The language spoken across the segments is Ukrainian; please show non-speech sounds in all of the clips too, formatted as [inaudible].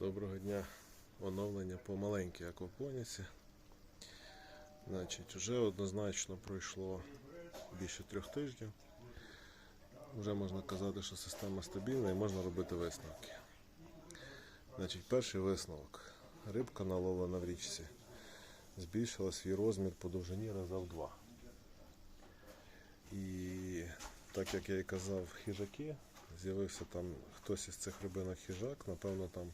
Доброго дня. Оновлення по маленькій аквапоніці. Значить, вже однозначно пройшло більше трьох тижнів. Вже можна казати, що система стабільна і можна робити висновки. Значить, перший висновок. Рибка наловлена в річці збільшила свій розмір по довжині раза в два. І так як я і казав, хижаки, з'явився там хтось із цих рибинок хижак, напевно, там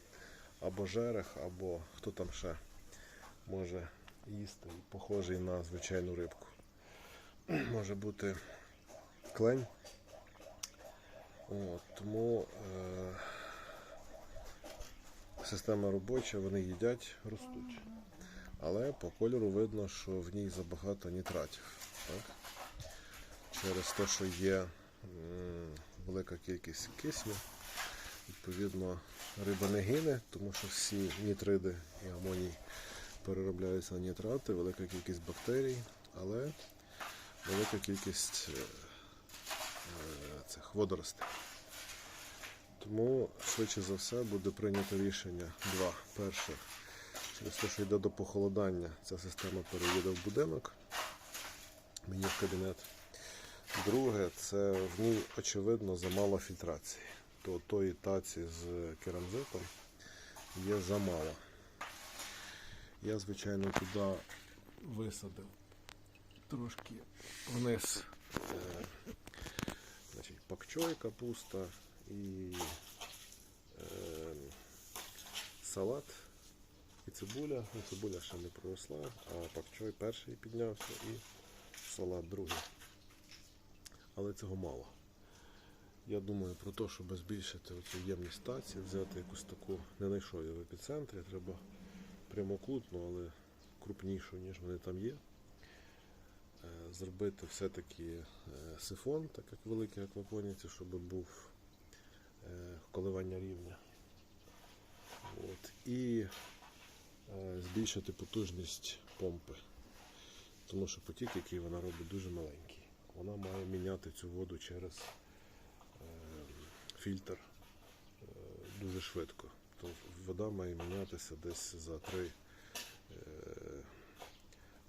або жерех, або хто там ще може їсти, похожий на звичайну рибку. [clears throat] Може бути клень. От, тому е, система робоча, вони їдять, ростуть. Але по кольору видно, що в ній забагато нітратів. Так? Через те, що є м, велика кількість кисню, відповідно, риба не гине, тому що всі нітриди і амоній переробляються на нітрати, велика кількість бактерій, але велика кількість е, е, цих водоростей. Тому швидше за все буде прийнято рішення два. Перше, через те, що йде до похолодання, ця система переїде в будинок, мені в кабінет. Друге, це в ній очевидно замало фільтрації. То тої таці з керамзитом є замало. Я, звичайно, туди висадив трошки вниз е, значить, пакчой, капуста і е, салат і цибуля. Ну, цибуля ще не проросла, а пакчой перший піднявся і салат другий. Але цього мало. Я думаю про те, щоб збільшити оцю ємність стації, взяти якусь таку, не знайшов я в епіцентрі, треба прямокутну, але крупнішу, ніж вони там є. Е, Зробити все-таки е, сифон, так як великий аквапоніці, щоб був е, коливання рівня. От. І збільшити потужність помпи. Тому що потік, який вона робить, дуже маленький. Вона має міняти цю воду через фільтр е, дуже швидко. То вода має мінятися десь за три, е,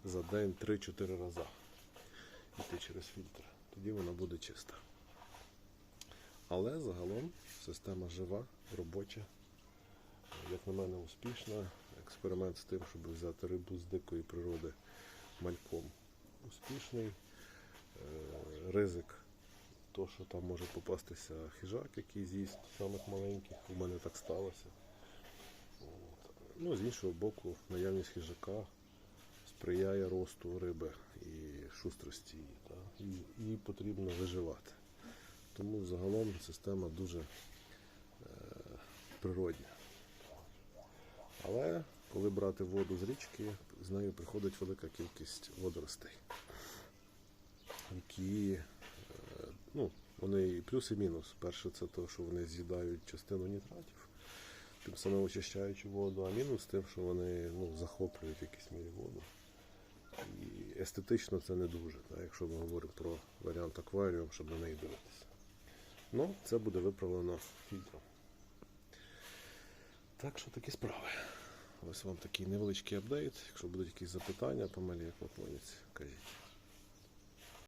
за день 3-4 рази. Йти через фільтр. Тоді вона буде чиста. Але загалом система жива, робоча. Як на мене, успішна. Експеримент з тим, щоб взяти рибу з дикої природи мальком успішний. Е, Ризик, то, що там може попастися хижак, який з'їсть самих маленьких. У мене так сталося. От. Ну, з іншого боку, наявність хижака сприяє росту риби і шустрості її. Та? І, їй потрібно виживати. Тому загалом система дуже е, природня. Але коли брати воду з річки, з нею приходить велика кількість водоростей, які ну, вони і плюс і мінус. Перше, це те, що вони з'їдають частину нітратів, тим самим очищаючи воду, а мінус тим, що вони ну, захоплюють в якійсь мірі воду. І естетично це не дуже, так, якщо ми говоримо про варіант акваріум, щоб на неї дивитися. Ну, це буде виправлено фільтром. Так що такі справи. Ось вам такий невеличкий апдейт. Якщо будуть якісь запитання по малій аквапоніці, кажіть.